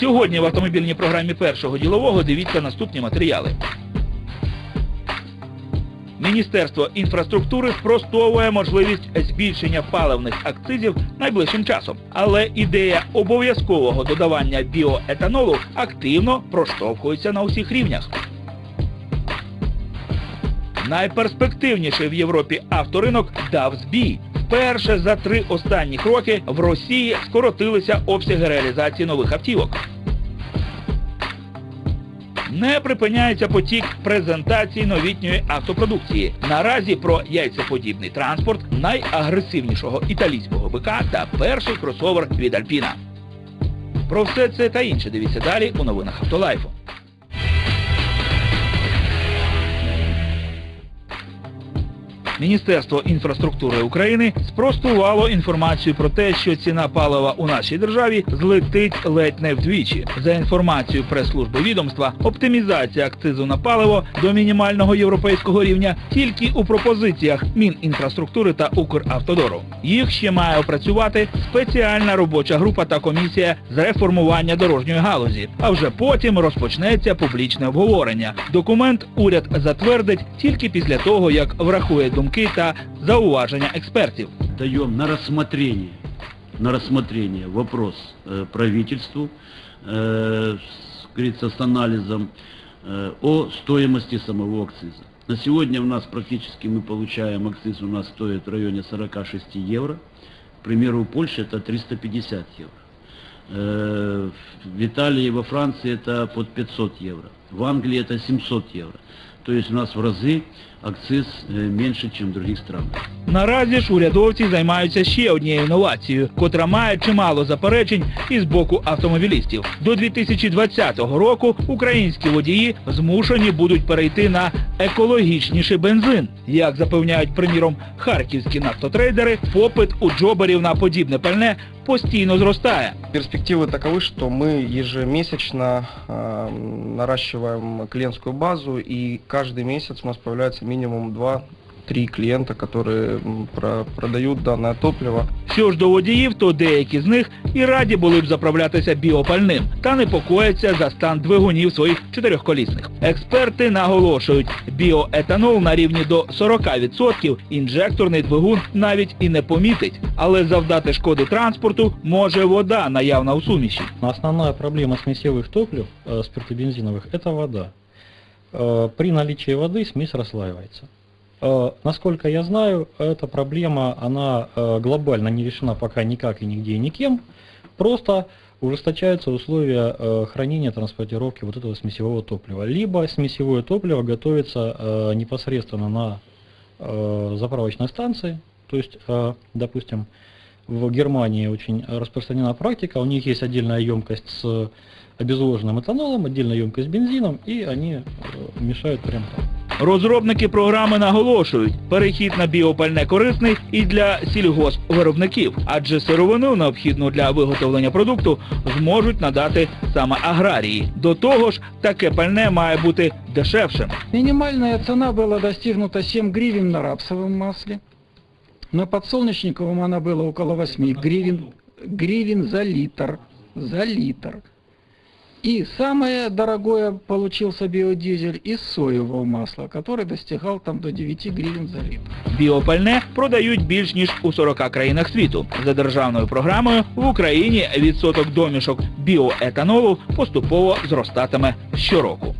Сьогодні в автомобільній програмі першого ділового дивіться наступні матеріали. Міністерство інфраструктури спростовує можливість збільшення паливних акцизів найближчим часом. Але ідея обов'язкового додавання біоетанолу активно проштовхується на усіх рівнях. Найперспективніший в Європі авторинок дав збій. Вперше за три останніх роки в Росії скоротилися обсяги реалізації нових автівок. Не припиняється потік презентацій новітньої автопродукції. Наразі про яйцеподібний транспорт, найагресивнішого італійського бика та перший кросовер від Альпіна. Про все це та інше дивіться далі у новинах Автолайфу. Міністерство інфраструктури України спростувало інформацію про те, що ціна палива у нашій державі злетить ледь не вдвічі. За інформацією прес-служби відомства, оптимізація акцизу на паливо до мінімального європейського рівня тільки у пропозиціях Мінінфраструктури та Укравтодору. Їх ще має опрацювати спеціальна робоча група та комісія з реформування дорожньої галузі. А вже потім розпочнеться публічне обговорення. Документ уряд затвердить тільки після того, як врахує думки та зауваження експертів. даем на рассмотрение, на рассмотрение вопрос э, правительству, э, с, говорится, с анализом э, о стоимости самого акциза. На сегодня у нас практически мы получаем акциз, у нас стоит в районе 46 евро. К примеру, в Польше это 350 евро. Э, В Италии и во Франции это под 500 евро. В Англии это 700 евро. То есть у нас в разы акциз э, меньше, чем в других странах. Наразі ж урядовці займаються ще однією інновацією, котра має чимало заперечень із боку автомобілістів. До 2020 року українські водії змушені будуть перейти на екологічніший бензин. Як запевняють, приміром, харківські нафтотрейдери, попит у джоберів на подібне пальне постійно зростає. Перспективы таковы, что мы ежемесячно э, наращиваем клиентскую базу, и каждый месяц у нас появляется минимум 2-3 клиента, которые м, про- продают данное топливо. Що ж до водіїв, то деякі з них і раді були б заправлятися біопальним, та непокояться за стан двигунів своїх чотирьохколісних. Експерти наголошують, біоетанол на рівні до 40% інжекторний двигун навіть і не помітить, але завдати шкоди транспорту може вода, наявна у суміші. Но Основная проблема смесевых топлив, э, спиртобензиновых, это вода. Э, При наличии воды смесь расслаивается. Э, Насколько я знаю, эта проблема, она э, глобально не решена пока никак и нигде и никем. Просто ужесточаются условия э, хранения, транспортировки вот этого смесевого топлива. Либо смесевое топливо готовится непосредственно на заправочной станции, то есть, допустим, в Германии очень распространена практика, у них есть отдельная емкость с обезвоженным этанолом, отдельная емкость с бензином, и они мешают прямо там. Розробники програми наголошують, перехід на біопальне корисний і для сільгоспвиробників, адже сировину, необхідну для виготовлення продукту, зможуть надати саме аграрії. До того ж, таке пальне має бути дешевшим. Минимальная цена была достигнута 7 гривен на рапсовом масле. На подсолнечниковом она была около 8 гривен, гривен за литр. За литр. И самое дорогое получился биодизель из соевого масла, который достигал там до 9 гривен за литр. Біопальне продають більш ніж у 40 країнах світу. За державною програмою в Україні відсоток домішок біоетанолу поступово зростатиме щороку.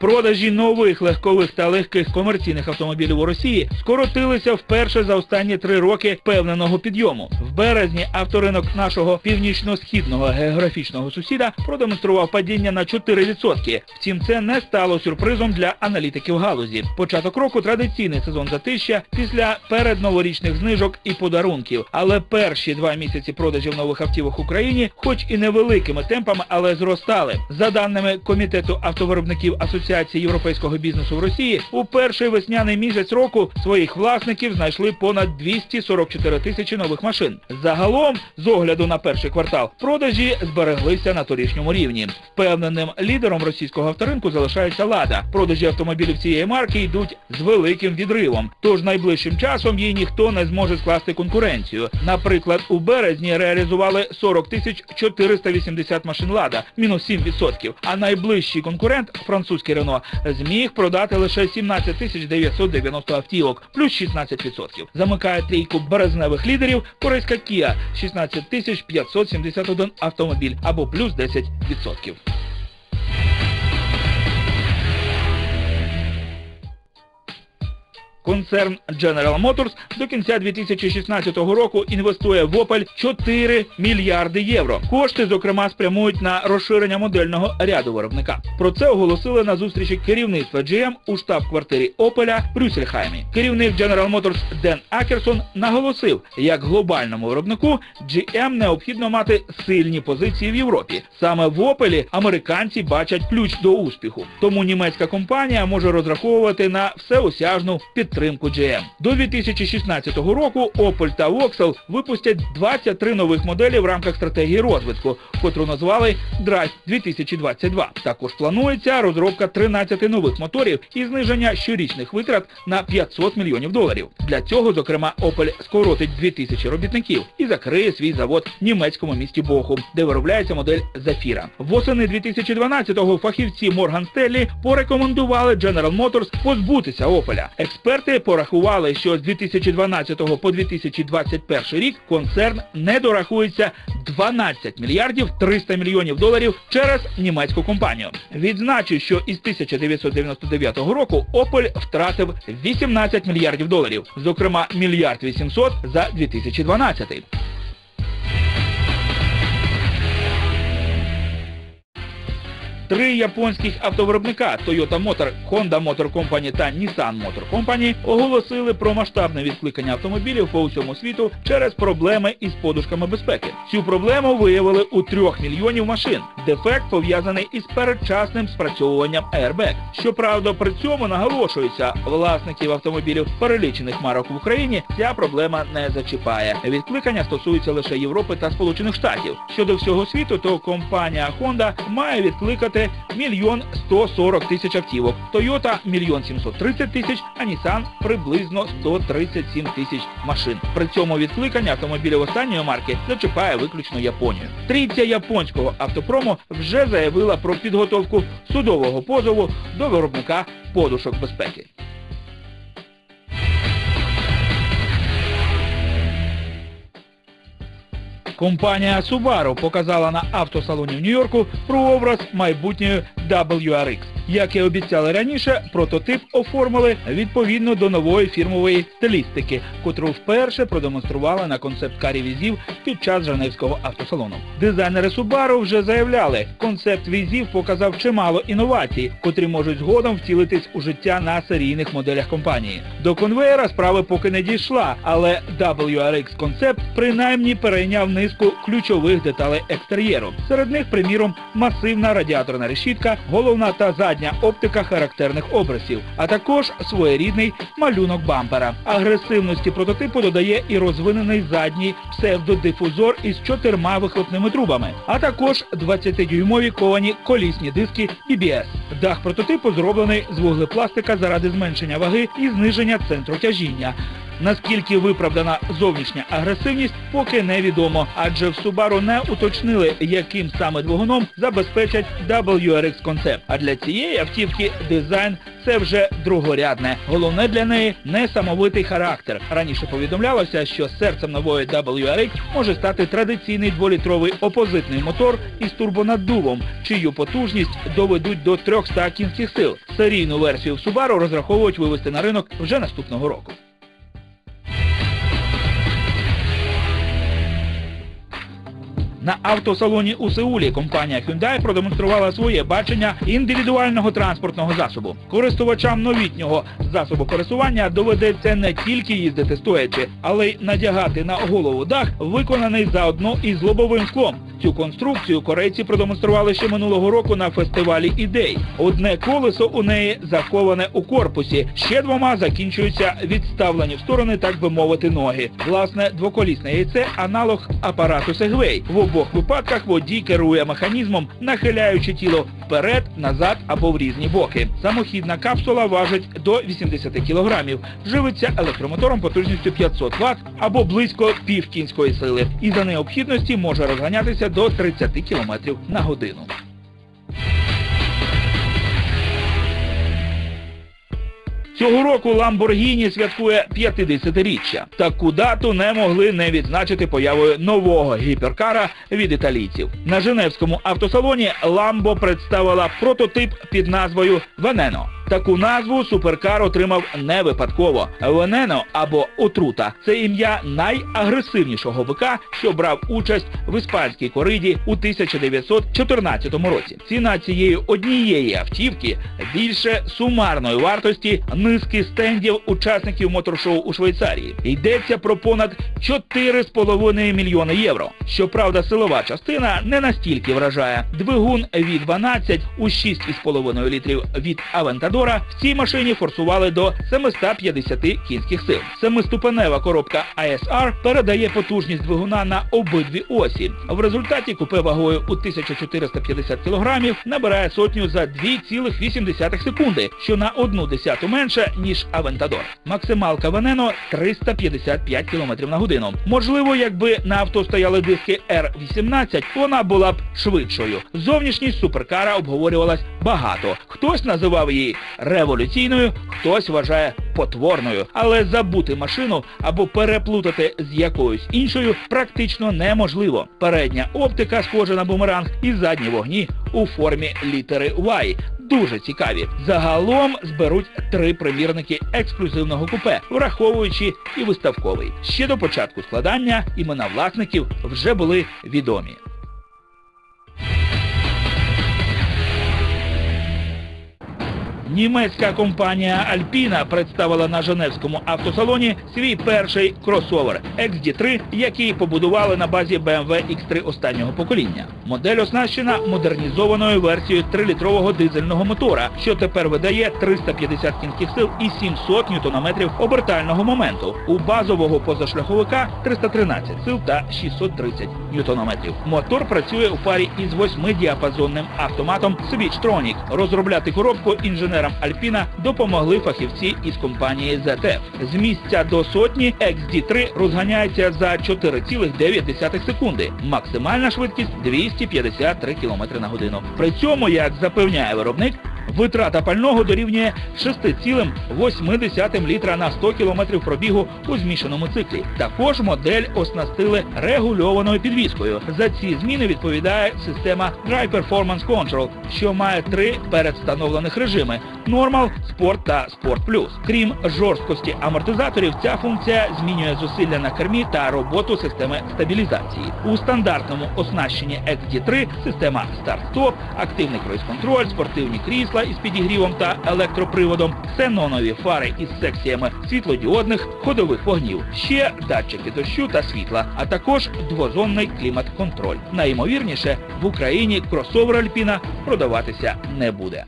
Продажі нових легкових та легких комерційних автомобілів у Росії скоротилися вперше за останні три роки впевненого підйому. В березні авторинок нашого північно-східного географічного сусіда продемонстрував падіння на 4%. Втім, це не стало сюрпризом для аналітиків галузі. Початок року традиційний сезон затища після передноворічних знижок і подарунків. Але перші два місяці продажів нових автівок в Україні, хоч і невеликими темпами, але зростали. За даними комітету автовиробників Асоціації Асоціації європейського бізнесу в Росії у перший весняний місяць року своїх власників знайшли понад 244 тисячі нових машин. Загалом, з огляду на перший квартал, продажі збереглися на торішньому рівні. Впевненим лідером російського авторинку залишається Лада. Продажі автомобілів цієї марки йдуть з великим відривом. Тож найближчим часом їй ніхто не зможе скласти конкуренцію. Наприклад, у березні реалізували 40 тисяч 480 машин Лада, мінус 7%. А найближчий конкурент, французький Рено, зміг продати лише 17 тисяч 990 автівок, плюс 16%. Замикає трійку березневих лідерів корейська Kia, 16 тисяч 571 автомобіль, або плюс 10%. Концерн General Motors до кінця 2016 року інвестує в Opel 4 мільярди євро. Кошти, зокрема, спрямують на розширення модельного ряду виробника. Про це оголосили на зустрічі керівництва GM у штаб-квартирі Opel Брюссельхаймі. Керівник General Motors Ден Акерсон наголосив, як глобальному виробнику GM необхідно мати сильні позиції в Європі. Саме в Opel американці бачать ключ до успіху. Тому німецька компанія може розраховувати на всеосяжну підтримку GM. До 2016 року Opel та Vauxhall випустять 23 нових моделі в рамках стратегії розвитку, котру назвали Drive 2022. Також планується розробка 13 нових моторів і зниження щорічних витрат на 500 мільйонів доларів. Для цього, зокрема, Opel скоротить 2000 робітників і закриє свій завод в німецькому місті Бохум, де виробляється модель Zafira. Восени 2012-го фахівці Morgan Stanley порекомендували General Motors позбутися Opel. Експерти порахували, що з 2012 по 2021 рік концерн не дорахується 12 мільярдів 300 мільйонів доларів через німецьку компанію. Відзначу, що із 1999 року Opel втратив 18 мільярдів доларів, зокрема мільярд 800 за 2012. Три японських автовиробника Toyota Motor, Honda Motor Company та Nissan Motor Company оголосили про масштабне відкликання автомобілів по усьому світу через проблеми із подушками безпеки. Цю проблему виявили у трьох мільйонів машин. Дефект пов'язаний із передчасним спрацьовуванням airbag. Щоправда, при цьому наголошується, власників автомобілів перелічених марок в Україні ця проблема не зачіпає. Відкликання стосується лише Європи та Сполучених Штатів. Щодо всього світу, то компанія Honda має відкликати мільйон 140 тисяч автівок, Toyota – мільйон 730 тисяч, а Nissan – приблизно 137 тисяч машин. При цьому відкликання автомобілів останньої марки зачіпає виключно Японію. Трійця японського автопрому вже заявила про підготовку судового позову до виробника подушок безпеки. Компанія Subaru показала на автосалоні в Нью-Йорку прообраз майбутньої WRX. Як і обіцяли раніше, прототип оформили відповідно до нової фірмової стилістики, котру вперше продемонстрували на концепт-карі візів під час Женевського автосалону. Дизайнери Subaru вже заявляли, концепт візів показав чимало інновацій, котрі можуть згодом втілитись у життя на серійних моделях компанії. До конвеєра справи поки не дійшла, але WRX концепт принаймні перейняв низку ключових деталей екстер'єру. Серед них, приміром, масивна радіаторна решітка, головна та задня оптика характерних образів, а також своєрідний малюнок бампера. Агресивності прототипу додає і розвинений задній псевдодифузор із чотирма вихлопними трубами, а також 20-дюймові ковані колісні диски BBS. Дах прототипу зроблений з вуглепластика заради зменшення ваги і зниження центру тяжіння. Наскільки виправдана зовнішня агресивність, поки невідомо, адже в Subaru не уточнили, яким саме двигуном забезпечать WRX концепт. А для цієї автівки дизайн це вже другорядне. Головне для неї несамовитий характер. Раніше повідомлялося, що серцем нової WRX може стати традиційний дволітровий опозитний мотор із турбонаддувом, чию потужність доведуть до 300 кінських сил. Серійну версію в Subaru розраховують вивести на ринок вже наступного року. На автосалоні у Сеулі компанія Hyundai продемонструвала своє бачення індивідуального транспортного засобу. Користувачам новітнього засобу пересування доведеться не тільки їздити стоячи, але й надягати на голову дах, виконаний заодно із лобовим склом. Цю конструкцію корейці продемонстрували ще минулого року на фестивалі ідей. Одне колесо у неї заковане у корпусі, ще двома закінчуються відставлені в сторони, так би мовити, ноги. Власне, двоколісне яйце аналог апарату Segway. В обох випадках водій керує механізмом, нахиляючи тіло вперед, назад або в різні боки. Самохідна капсула важить до 80 кг, живиться електромотором потужністю 500 Вт або близько пів кінської сили, і за необхідності може розганятися до 30 км на годину. Цього року Lamborghini святкує 50-річчя. Таку дату не могли не відзначити появою нового гіперкара від італійців. На Женевському автосалоні Lambo представила прототип під назвою Veneno. Таку назву суперкар отримав не випадково. Венено або отрута це ім'я найагресивнішого бика, що брав участь в іспанській кориді у 1914 році. Ціна цієї однієї автівки більше сумарної вартості низки стендів учасників моторшоу у Швейцарії. Йдеться про понад 4,5 мільйони євро. Щоправда, силова частина не настільки вражає. Двигун від 12 у 6,5 літрів від Авентадора в цій машині форсували до 750 кінських сил. Семиступенева коробка ASR передає потужність двигуна на обидві осі. В результаті купе вагою у 1450 кг набирає сотню за 2,8 секунди, що на одну десяту менше, ніж Авентадор. Максималка Венено 355 км на годину. Можливо, якби на авто стояли диски R18, вона була б швидшою. Зовнішність суперкара обговорювалась багато. Хтось називав її революційною, хтось вважає потворною. Але забути машину або переплутати з якоюсь іншою практично неможливо. Передня оптика схожа на бумеранг і задні вогні у формі літери Y. Дуже цікаві. Загалом зберуть три примірники ексклюзивного купе, враховуючи і виставковий. Ще до початку складання імена власників вже були відомі. Німецька компанія Alpina представила на Женевському автосалоні свій перший кросовер XD3, який побудували на базі BMW X3 останнього покоління. Модель оснащена модернізованою версією 3-літрового дизельного мотора, що тепер видає 350 кінських сил і 700 ньютонометрів обертального моменту. У базового позашляховика 313 сил та 630 ньютонометрів. Мотор працює у парі із 8-діапазонним автоматом Switchtronic. Розробляти коробку інженерам Альпіна допомогли фахівці із компанії ZF. З місця до сотні XD3 розганяється за 4,9 секунди. Максимальна швидкість 253 км на годину. При цьому, як запевняє виробник, Витрата пального дорівнює 6,8 літра на 100 км пробігу у змішаному циклі. Також модель оснастили регульованою підвіскою. За ці зміни відповідає система Drive Performance Control, що має три передвстановлених режими – Normal, Sport та Sport Plus. Крім жорсткості амортизаторів, ця функція змінює зусилля на кермі та роботу системи стабілізації. У стандартному оснащенні XD3 система старт-стоп, активний круїз-контроль, спортивні крісла із підігрівом та електроприводом, ксенонові фари із секціями світлодіодних ходових вогнів, ще датчики дощу та світла, а також двозонний клімат-контроль. Найімовірніше, в Україні кросовер Альпіна продаватися не буде.